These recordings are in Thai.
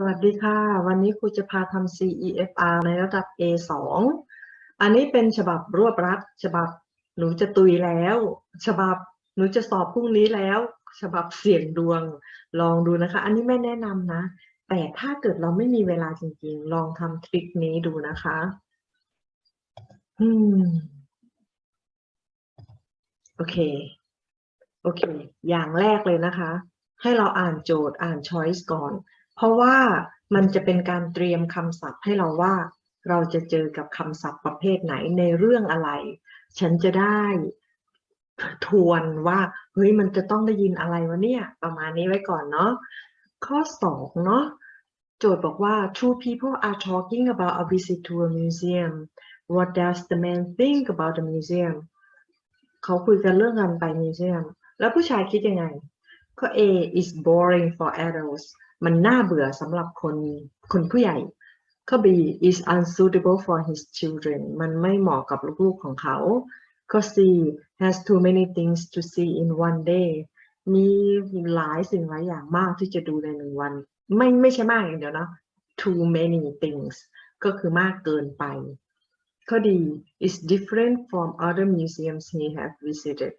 สวัสดีค่ะ วันนี้ครูจะพาทำ CEFR ในระดับ A2 อันนี้เป็นฉบับรวบรัด ฉบับหนูจะตุยแล้ว ฉบับหนูจะสอบพรุ่งนี้แล้ว ฉบับเสี่ยงดวง ลองดูนะคะ อันนี้ไม่แนะนำนะ แต่ถ้าเกิดเราไม่มีเวลาจริงๆ ลองทำทริคนี้ดูนะคะ อืม โอเค โอเค อย่างแรกเลยนะคะ ให้เราอ่านโจทย์อ่าน choice ก่อน เพราะว่ามันจะเป็นการเตรียมคำศัพท์ให้เราว่า เราจะเจอกับคำศัพท์ประเภทไหนในเรื่องอะไร ฉันจะได้ทวนว่าเฮ้ยมันจะต้องได้ยินอะไรวะเนี่ยประมาณนี้ไว้ก่อนเนาะข้อสองเนาะโจทย์บอกว่า two people are talking about a visit to a museum what does the man think about the museum เขาคุยกันเรื่องการไปมิวเซียม แล้วผู้ชายคิดยังไงข้อ A is boring for adults มันน่าเบื่อสำหรับคนคนผู้ใหญ่ข้อ B is unsuitable for his children มันไม่เหมาะกับลูกๆของเขาข้อ C has too many things to see in one day มีหลายสิ่งหลายอย่างมากที่จะดูในหนึ่งวัน ไม่ไม่ใช่มากอย่างเดียวนะ too many things ก็คือมากเกินไป ข้อดี is different from other museums he have visited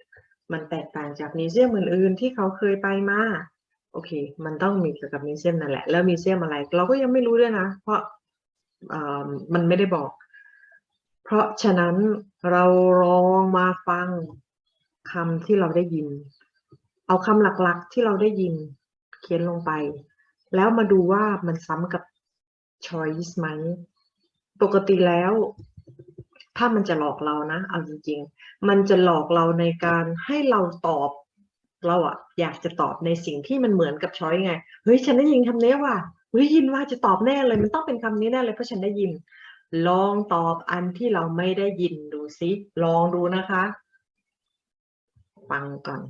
มันแตกต่างจากมิวเซียมอื่นๆที่เขาเคยไปมา โอเค มันต้องมีเกี่ยวกับมิวเซียมนั่นแหละ แล้วมิวเซียมอะไร เราก็ยังไม่รู้ด้วยนะ เพราะมันไม่ได้บอก เพราะฉะนั้นเราลองมาฟังคำที่เราได้ยิน เอาคำหลักๆที่เราได้ยินเขียนลงไป แล้วมาดูว่ามันซ้ำกับ choice ไหม ปกติแล้ว ถ้ามันจะหลอกเรานะ เอาจริง ๆ มันจะหลอกเราในการให้เราตอบ เราอะอยากจะตอบในสิ่งที่มันเหมือนกับช้อยไงเฮ้ยฉันได้ยินคำนี้ว่ะเฮ้ยยินว่าจะตอบแน่เลยมันต้องเป็นคำนี้แน่เลยเพราะฉันได้ยิน ลองตอบอันที่เราไม่ได้ยินดูสิลองดูนะคะฟังก่อน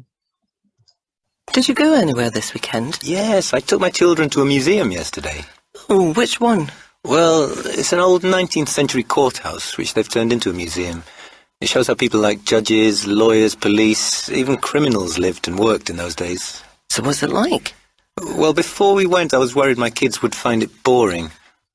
Did you go anywhere this weekend? Yes, I took my children to a museum yesterday. Oh, which one? Well, it's an old 19th century courthouse which they've turned into a museum. It shows how people like judges, lawyers, police, even criminals lived and worked in those days. So what's it like? Well, before we went, I was worried my kids would find it boring.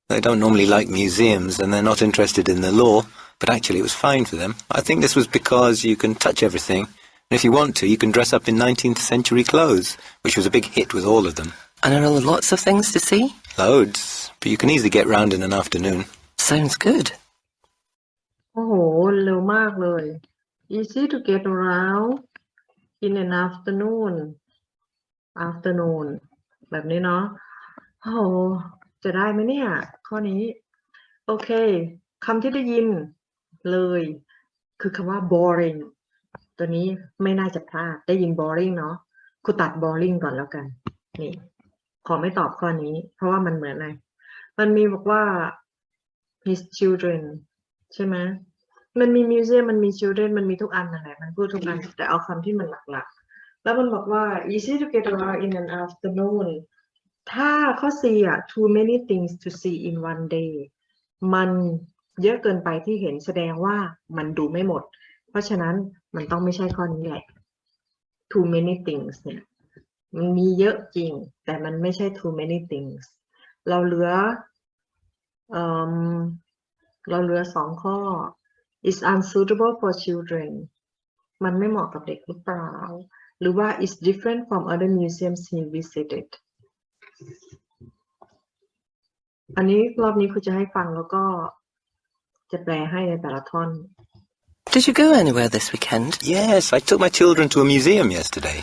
They don't normally like museums and they're not interested in the law, but actually it was fine for them. I think this was because you can touch everything. And if you want to, you can dress up in 19th century clothes, which was a big hit with all of them. And are there lots of things to see? Loads, but you can easily get round in an afternoon. Sounds good. โอ้โห เร็วมากเลย easy to get around in an afternoon afternoon แบบนี้เนาะโอ้โห จะได้ไหมเนี่ย ข้อนี้ โอเคคำที่ได้ยินเลย คือคำว่า boring ตัวนี้ไม่น่าจะพลาด ได้ยิน boring เนาะครูตัด boring ก่อนแล้วกัน นี่ ขอไม่ตอบข้อนี้ เพราะว่ามันเหมือนอะไร มันมีบอกว่า his children ใช่ไหมมันมีมิวเซียมมันมี children มันมีทุกอันนั่นแหละมันพูดทุกอัน แต่เอาคำที่มันหลักๆ แล้วมันบอกว่า easy to get around in an afternoon ถ้าข้อ C อะ too many things to see in one day มันเยอะเกินไปที่เห็นแสดงว่ามันดูไม่หมด เพราะฉะนั้นมันต้องไม่ใช่ข้อนี้แหละ too many things เนี่ยมันมีเยอะจริง แต่มันไม่ใช่ too many things เราเหลือเอ่ม เราเหลือสองข้อ is unsuitable for children มันไม่เหมาะกับเด็กหรือเปล่า หรือว่า is different from other museums he visited อันนี้รอบนี้คุณจะให้ฟังแล้วก็จะแปลให้ในแต่ละท่อน Did you go anywhere this weekend? Yes, I took my children to a museum yesterday.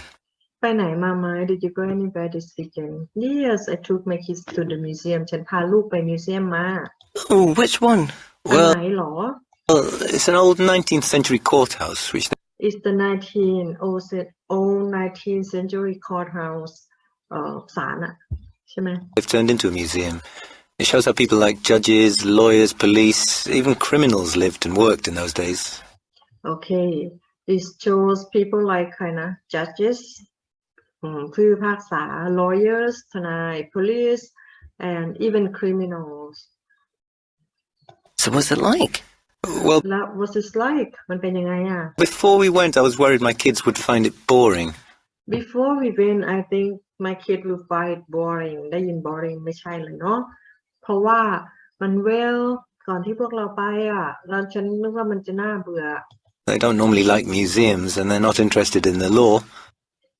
ไปไหนมาไหม Did you go anywhere this weekend Yes I took my kids to the museum ฉันพาลูกไปมิวเซียมมา Oh, which one? อัน Well, ไหนหรอ well, it's an old 19th century courthouse which is the 19 old cen- old 19th century courthouse เอ่อศาลอะใช่ไหม they've turned into a museum. It shows how people like judges, lawyers, police, even criminals lived and worked in those days. Okay it shows people like ใครนะ judges อืมผู้พิพากษา lawyers ทนาย police and even criminals So what's it like? Well, แล้ว what's it like มันเป็นยังไงอะ before we went, I was worried my kids would find it boring. before we went I think my kid will find boring ได้ยิน boring ไม่ใช่เลยเนาะ เพราะว่ามัน well ก่อนที่พวกเราไปอ่ะเราฉันนึกว่ามันจะน่าเบื่อ They don't normally like museums and they're not interested in the law,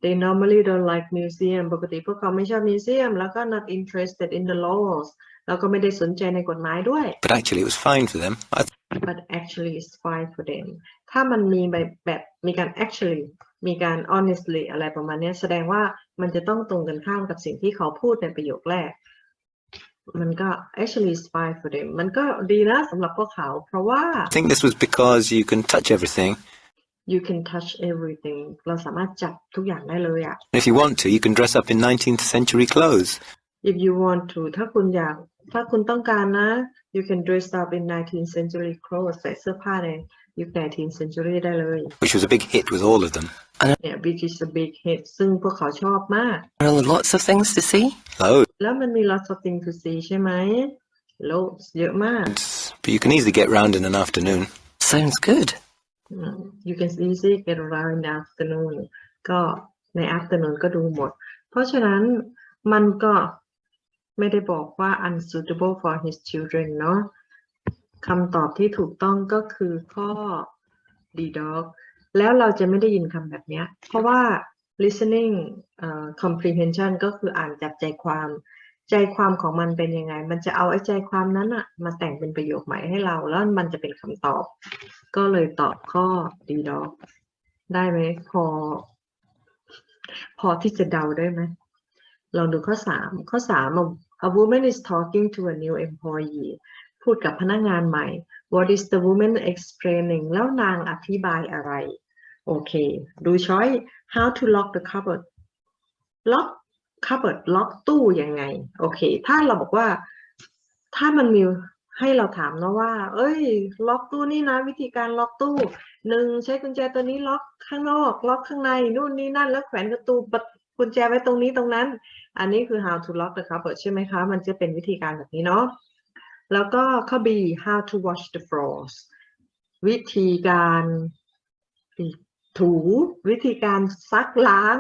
they normally don't like museum ปกติพวกเขาไม่ชอบ museum แล้วก็ not interested in the laws แล้วก็ไม่ได้สนใจในกฎหมายด้วย but actually it was fine for them. I but actually it's fine for them ถ้ามันมีแบบแบบมีการ actually มีการ honestly อะไรประมาณเนี้ยแสดงว่ามันจะต้องตรงกันข้ามกับสิ่งที่เขาพูดในประโยคแรก มันก็ actually it's fine for them มันก็ดีนะสำหรับพวกเขา เพราะว่า think this was because you can touch everything. you can touch everything เราสามารถจับทุกอย่างได้เลยอะ And if you want to, you can dress up in 19th century clothes. if you want to ถ้าคุณอยาก ถ้าคุณต้องการนะ you can dress up in 19th century clothes ใส่เสื้อผ้าในยุค 19th century ได้เลย which was a big hit with all of them. เนี่ย which is a big hit ซึ่งพวกเขาชอบมาก There are lots of things to see. Loads, แล้วมันมี lots of things to see ใช่ไหม loads เยอะมาก but you can easily get round in an afternoon. Sounds good. อืม you can easily get around in the afternoon ก็ใน afternoon ก็ดูหมด เพราะฉะนั้นมันก็ ไม่ได้บอกว่า unsuitable for his children เนาะคำตอบที่ถูกต้องก็คือข้อ D dog แล้วเราจะไม่ได้ยินคำแบบนี้เพราะว่า listening เอ่อ comprehension ก็คืออ่านจับใจความ ใจความของมันเป็นยังไง มันจะเอาไอ้ใจความนั้นอะมาแต่งเป็นประโยคใหม่ให้เรา แล้วมันจะเป็นคำตอบ ก็เลยตอบข้อ D dog ได้ไหมพอ พอที่จะเดาได้ไหม ลองดูข้อสามข้อสามอะ A woman is talking to a new employee พูดกับพนักงานใหม่ What is the woman explaining แล้วนางอธิบายอะไร โอเค ดูช้อย How to lock the cupboard lock cupboard lock ตู้ยังไง โอเค ถ้าเราบอกว่า ถ้ามันมีให้เราถามนะว่า เอ้ย ล็อกตู้นี่นะ วิธีการล็อกตู้หนึ่งใช้กุญแจตัวนี้ล็อกข้างนอก ล็อกข้างในนู่นนี่นั่น แล้วแขวนกระตูป กุญแจไว้ตรงนี้ตรงนั้น อันนี้คือ how to lock the cupboard ใช่ไหมคะ มันจะเป็นวิธีการแบบนี้เนาะ แล้วก็ข้อ B how to wash the floors วิธีการถูวิธีการซักล้าง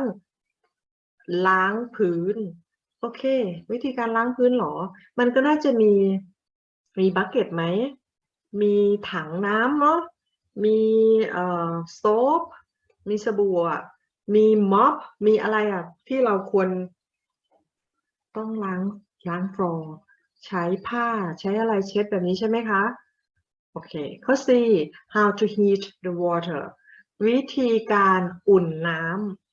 ล้างพื้น โอเค วิธีการล้างพื้นหรอ มันก็น่าจะมีมีบักเก็ตไหม มีถังน้ำเนาะมีเอ่อโซฟมีสบู่อะ มีม็อบมีอะไรอะ ที่เราควรต้องล้างล้างฟลอร์ใช้ผ้าใช้อะไรเช็ดแบบนี้ใช่ไหมคะ โอเค ข้อ C how to heat the water วิธีการอุ่นน้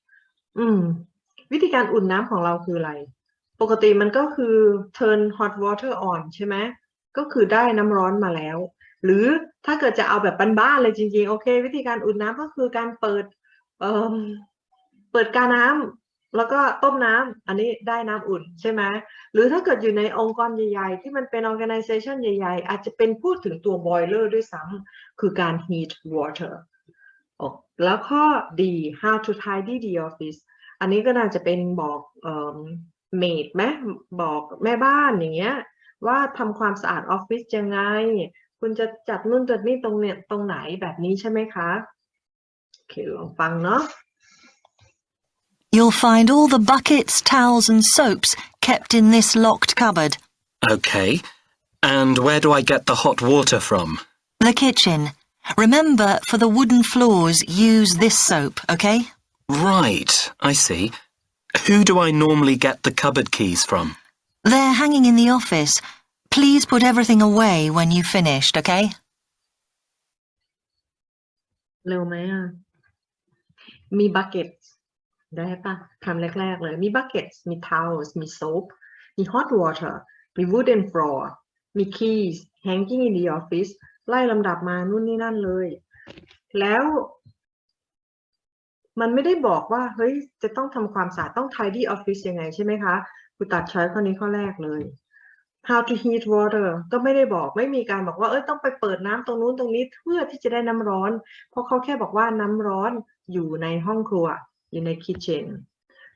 ำอืม วิธีการอุ่นน้ำของเราคืออะไร ปกติมันก็คือ turn hot water on ใช่ไหมก็คือได้น้ำร้อนมาแล้ว หรือถ้าเกิดจะเอาแบบบ้านๆเลยจริงๆ โอเค วิธีการอุ่นน้ำก็คือการเปิด เปิดกาน้ำแล้วก็ต้มน้ำอันนี้ได้น้ำอุ่นใช่ไหมหรือถ้าเกิดอยู่ในองค์กรใหญ่ ๆ ที่มันเป็น organization ใหญ่ ๆ อาจจะเป็นพูดถึงตัว boiler ด้วยซ้ำคือการ heat water ออกแล้วข้อดี how to tidy the office อันนี้ก็น่าจะเป็นบอกเอ่อ maid ไหมบอกแม่บ้านอย่างเงี้ยว่าทำความสะอาดออฟฟิศยังไง คุณจะจัดนู่นจัดนี่ตรงเนี่ยตรงไหนแบบนี้ใช่ไหมคะ โอเคลองฟังเนาะ You'll find all the buckets, towels and soaps kept in this locked cupboard. OK. And where do I get the hot water from? The kitchen. Remember, for the wooden floors, use this soap, OK? Right, I see. Who do I normally get the cupboard keys from? They're hanging in the office. Please put everything away when you've finished, OK? Little man. Me bucket. ได้ปะคำแรก ๆ เลย มีบักเก็ตมี towels มี soap มี hot water มี wooden floor มี keys hanging in the office ไล่ลำดับมานู่นนี่นั่นเลย แล้วมันไม่ได้บอกว่า เฮ้ย จะต้องทำความสะอาดต้อง tidy office ยังไงใช่ไหมคะคุณตัดช้อยข้อนี้ข้อแรกเลย how to heat water ก็ไม่ได้บอกไม่มีการบอกว่า เอ้ยต้องไปเปิดน้ำตรงนู้นตรงนี้เพื่อที่จะได้น้ำร้อน เพราะเขาแค่บอกว่าน้ำร้อนอยู่ในห้องครัว อยู่ใน kitchen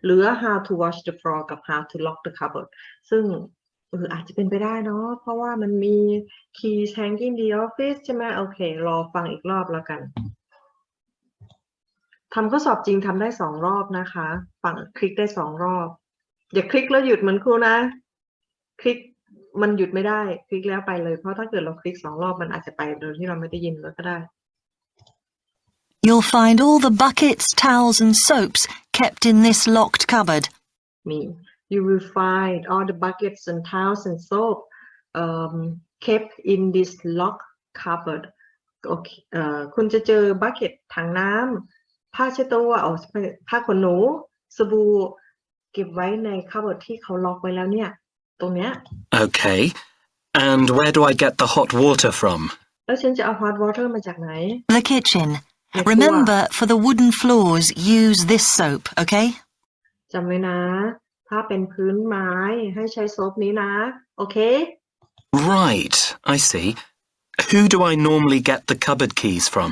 หลือ how to wash the floor กับ how to lock the cupboard ซึ่งเอออาจจะเป็นไปได้เนาะเพราะว่ามันมี keys hanging the office ใช่ไหมโอเค รอฟังอีกรอบแล้วกันทำข้อสอบจริงทำได้สองรอบนะคะฝั่งคลิกได้สองรอบ อย่าคลิกแล้วหยุดเหมือนครูนะ คลิกมันหยุดไม่ได้ คลิกแล้วไปเลย เพราะถ้าเกิดเราคลิกสองรอบมันอาจจะไปโดยที่เราไม่ได้ยินแล้วก็ได้ You'll find all the buckets, towels and soaps kept in this locked cupboard. มี you will find all the buckets and towels and soap um, kept in this lock cupboard โอเคเอ่อคุณจะเจอบักเก็ตถังน้ำผ้าเช็ดตัวเอาผ้าขนหนู สบู่เก็บไว้ในคับเบิร์ดที่เขาล็อกไว้แล้วเนี่ย ตรงเนี้ย Okay. And where do I get the hot water from? แล้วฉันจะเอา hot water มาจากไหน The kitchen. ในครัว Remember, for the wooden floors, use this soap, okay? จำไว้นะ ถ้าเป็นพื้นไม้ให้ใช้โซฟนี้นะ โอเค Right, I see. Who do I normally get the cupboard keys from?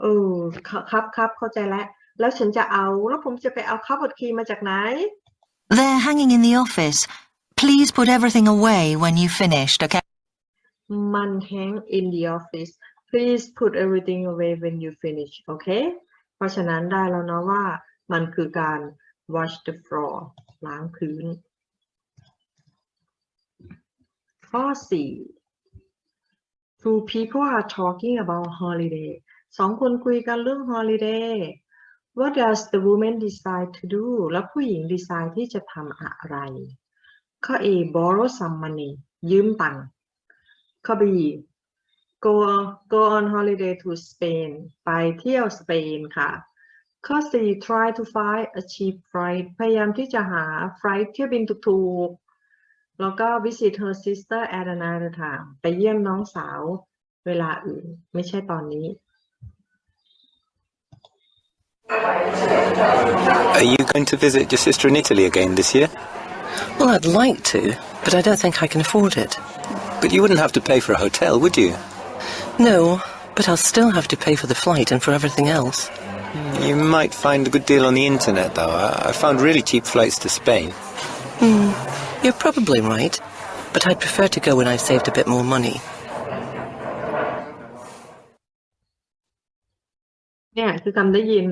เออครับครับครับเข้าใจแล้ว แล้วฉันจะเอา แล้วผมจะไปเอาคับเบิร์ดคีย์มาจากไหน They're hanging in the office. Please put everything away when you've finished, okay? มัน hang in the office please put everything away when you finish โอเค เพราะฉะนั้นได้แล้วเนาะว่ามันคือการ wash the floor ล้างพื้น ข้อ 4 two people are talking about holiday สองคนคุยกันเรื่อง holiday what does the woman decide to do แล้วผู้หญิง decide ที่จะทำอะไร ข้อ A borrow some money ยืมตังค์ข้อ B go go on holiday to Spain ไปเที่ยวสเปนค่ะ ข้อ C try to find a cheap flight พยายามที่จะหา flight เที่ยวบินถูกๆ แล้วก็ visit her sister at another time ไปเยี่ยมน้องสาวเวลาอื่น ไม่ใช่ตอนนี้ Are you going to visit your sister in Italy again this year? Well, I'd like to, but I don't think I can afford it. But you wouldn't have to pay for a hotel, would you? No, but I'll still have to pay for the flight and for everything else. You might find a good deal on the internet, though. I, I found really cheap flights to Spain. You're probably right, but I'd prefer to go when I've saved a bit more money. เนี่ยคือคำได้ยิน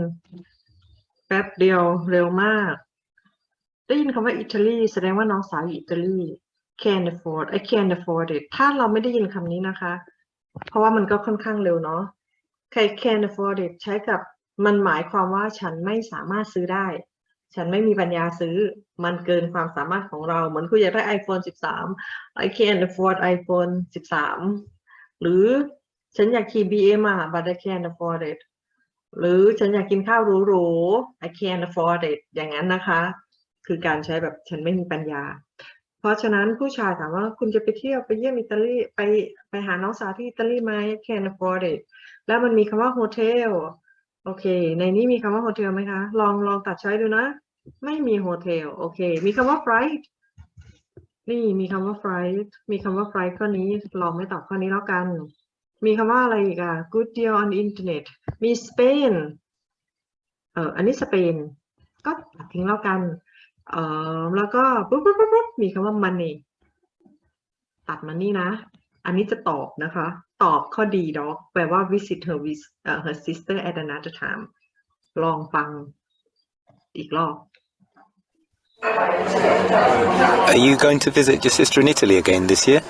แป๊บเดียวเร็วมาก ได้ยินคำว่าอิตาลีแสดงว่าน้องสาวอยู่อิตาลี can afford I can afford it ถ้าเราไม่ได้ยินคำนี้นะคะ เพราะว่ามันก็ค่อนข้างเร็วเนาะใคร can afford it ใช้กับมันหมายความว่าฉันไม่สามารถซื้อได้ ฉันไม่มีปัญญาซื้อ มันเกินความสามารถของเรา เหมือนคุณอยากได้ iPhone 13 I can't afford iPhone 13 หรือฉันอยากขี่ BM อะ but I can't afford it หรือฉันอยากกินข้าวหรูๆ I can't afford it อย่างนั้นนะคะ คือการใช้แบบฉันไม่มีปัญญา เพราะฉะนั้นผู้ชายถามว่าคุณจะไปเที่ยวไปเยี่ยมอิตาลีไปไปหาน้องสาวที่อิตาลีไหม can afford it แล้วมันมีคำว่าโฮเทลโอเค ในนี้มีคำว่าโฮเทลไหมคะ ลองลองตัดใช้ดูนะ ไม่มีโฮเทลโอเค มีคำว่า flight นี่มีคำว่า flight มีคำว่า flight ข้อนี้ลองไม่ตอบข้อนี้แล้วกัน มีคำว่าอะไรอีกอะ good deal on internet มี Spain เอ่ออันนี้สเปนก็ตัดทิ้งแล้วกัน เอ่อแล้วก็ปุ๊บปุ๊บปุ๊บปุ๊บมีคำว่า money ตัดมานี่นะ อันนี้จะตอบนะคะ ตอบข้อดีดอกแปลว่า visit her with เอ่อ her sister at another time ลองฟังอีกรอบ Are you going to visit your sister in Italy again this year?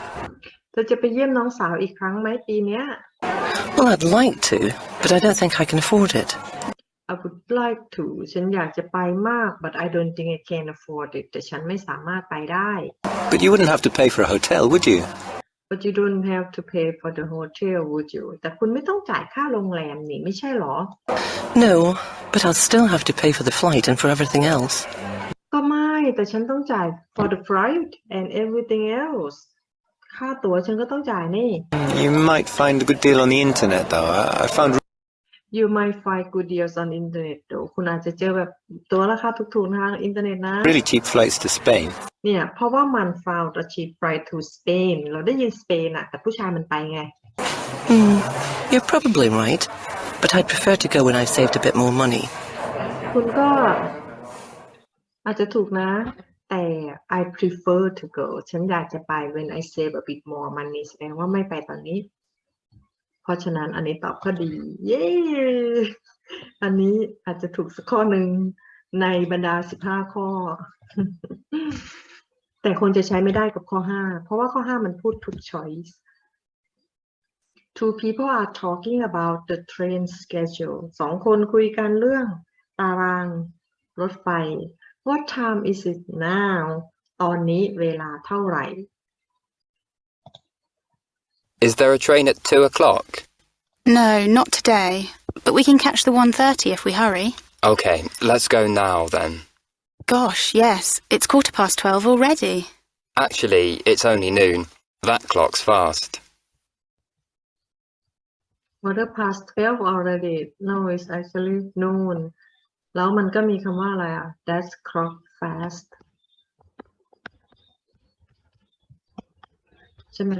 เธอจะไปเยี่ยมน้องสาวอีกครั้งไหมปีเนี้ย Well, I'd like to, but I don't think I can afford it. I would like to ฉันอยากจะไปมาก but I don't think I can afford it แต่ฉันไม่สามารถไปได้ But you wouldn't have to pay for a hotel, would you? but you don't have to pay for the hotel would you แต่คุณไม่ต้องจ่ายค่าโรงแรมนี่ไม่ใช่หรอ No, but I'll still have to pay for the flight and for everything else. ก็ไม่แต่ฉันต้องจ่าย for the flight and everything else ค่าตั๋วฉันก็ต้องจ่ายนี่ You might find a good deal on the internet, though. I, I found you might find good deals on internet เดี๋ยวคุณอาจจะเจอแบบตัวราคาถูกๆทางอินเทอร์เน็ตนะ really cheap flights to Spain. เนี่ยเพราะว่ามัน found a cheap flight to Spain เราได้ยินสเปนอะแต่ผู้ชายมันไปไง You're probably right, but I'd prefer to go when I've saved a bit more money. คุณก็อาจจะถูกนะ แต่ I prefer to go ฉันอยากจะไป when I save a bit more money แสดงว่าไม่ไปตอนนี้พ ราะฉะนั้นอันนี้ตอบข้อดี เย้ อันนี้อาจจะถูกสักข้อหนึ่งในบรรดาสิบห้าข้อ แต่คนจะใช้ไม่ได้กับข้อห้าเพราะว่าข้อห้ามันพูดถูก choice two people are talking about the train schedule สองคนคุยกันเรื่องตารางรถไฟ what time is it now ตอนนี้เวลาเท่าไหร่ Is there a train at two o'clock? No, not today. But we can catch the 1.30 if we hurry. Okay, let's go now then. Gosh, yes. It's quarter past 12 already. Actually, it's only noon. That clock's fast. quarter past twelve already no it's actually noon แล้วมันก็มีคำว่าอะไรอ่ะ that's clock fast ใช่ไหม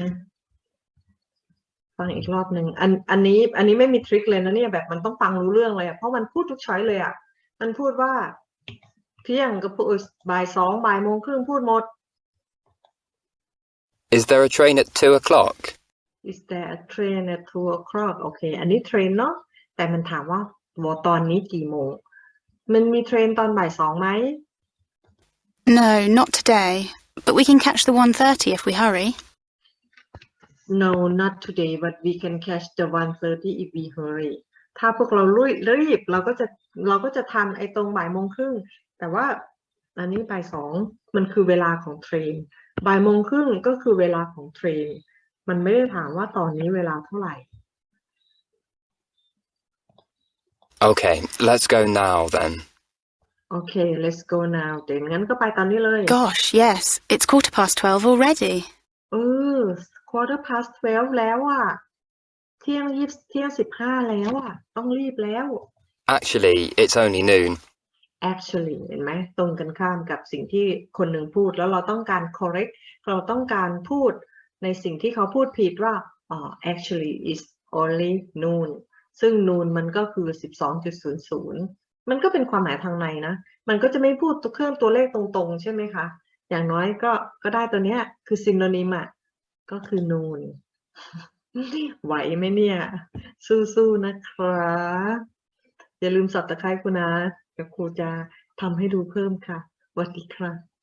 ฟังอีกรอบหนึ่งอันอันนี้อันนี้ไม่มีทริคเลยนะเนี่ยแบบมันต้องฟังรู้เรื่องเลยอะเพราะมันพูดทุกช้อยเลยอะมันพูดว่า เที่ยงก็พูดบ่ายสองบ่ายโมงครึ่งพูดหมด Is there a train at two o'clock? Is there a train at two o'clock โอเค อันนี้เทรนเนาะ แต่มันถามว่าว่าตอนนี้กี่โมง มันมีเทรนตอนบ่ายสองไหม No, not today. But we can catch the 1.30 if we hurry. No not today but we can catch the one thirty if we hurry ถ้าพวกเราลุยรีบเราก็จะเราก็จะทันไอ้ตรงบ่ายโมงครึ่ง แต่ว่าอันนี้บ่ายสองมันคือเวลาของเทรนบ่ายโมงครึ่งก็คือเวลาของเทรนมันไม่ได้ถามว่าตอนนี้เวลาเท่าไหร่ Okay, let's go now then. โอเค let's go now เดี๋ยวงั้นก็ไปตอนนี้เลย Gosh, yes. It's quarter past 12 already. เออ quarter past twelve แล้วอะ เที่ยงยี่สิบเที่ยงสิบห้าแล้วอะ ต้องรีบแล้ว Actually, it's only noon. actually เห็นไหมตรงกันข้ามกับสิ่งที่คนหนึ่งพูดแล้วเราต้องการ correct เราต้องการพูดในสิ่งที่เขาพูดผิดว่าอ๋อ actually is only noon ซึ่ง noon มันก็คือ 12.00 มันก็เป็นความหมายทางในนะ มันก็จะไม่พูดตัวเครื่องตัวเลขตรงๆ ใช่ไหมคะ อย่างน้อยก็ก็ได้ตัวเนี้ยคือ synonym อะ ก็คือนูน ไหวไหมเนี่ย สู้ๆนะครับอย่าลืมสับตะไคร้คุณนะกับครูจะทำให้ดูเพิ่มค่ะสวัสดีครับ